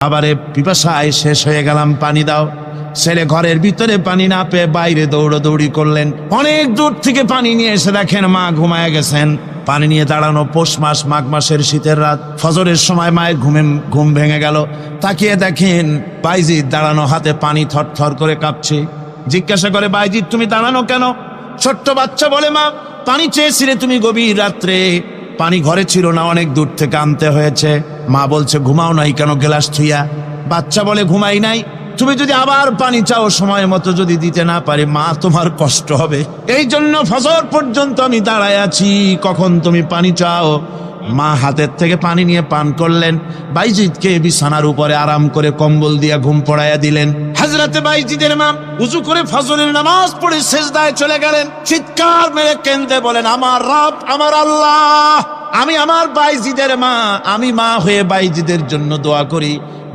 আবারে পিপাসায় শেষ হয়ে গেলাম, পানি দাও। ছেলে ঘরের ভিতরে পানি না পেয়ে বাইরে দৌড়াদৌড়ি করলেন। অনেক দূর থেকে পানি নিয়ে এসে দেখেন মা ঘুমায় গেছেন। পানি নিয়ে দাঁড়ানো পৌষ মাস, মাঘ মাসের শীতের রাত। ফজরের সময় মায়ের ঘুমে, ঘুম ভেঙে গেল। তাকিয়ে দেখেন বাইজিৎ দাঁড়ানো হাতে পানি থরথর করে কাঁপছে। জিজ্ঞাসা করে, বাইজিৎ, তুমি দাঁড়ানো কেন? ছোট্ট বাচ্চা, বলে, মা, পানি চেয়েছিলে তুমি গভীর রাত্রে। পানি ঘরে ছিল না, অনেক দূর থেকে আনতে হয়েছে। মা বলছে, ঘুমাও নাই কেন গেলাস থুইয়া? বাচ্চা বলে, ঘুমাই নাই। তুমি যদি আবার পানি চাও, সময় মতো যদি দিতে না পারে, মা, তোমার কষ্ট হবে। এই জন্য ফসল পর্যন্ত আমি দাঁড়ায় আছি। কখন তুমি পানি চাও? মা হাতের থেকে পানি নিয়ে পান করলেন। বাইজিদকে বিছানার উপরে আরাম করে কম্বল দিয়ে ঘুম পড়াইয়া দিলেন। হাজরাতে বাইজিদের মা উজু করে ফজরের নামাজ পড়ে শেষদায় চলে গেলেন। চিৎকার মেরে কেন্দ্রে বলেন, আমার রাব, আমার আল্লাহ, আমি আমার বাইজিদের মা, আমি মা হয়ে বাইজিদের জন্য দোয়া করি।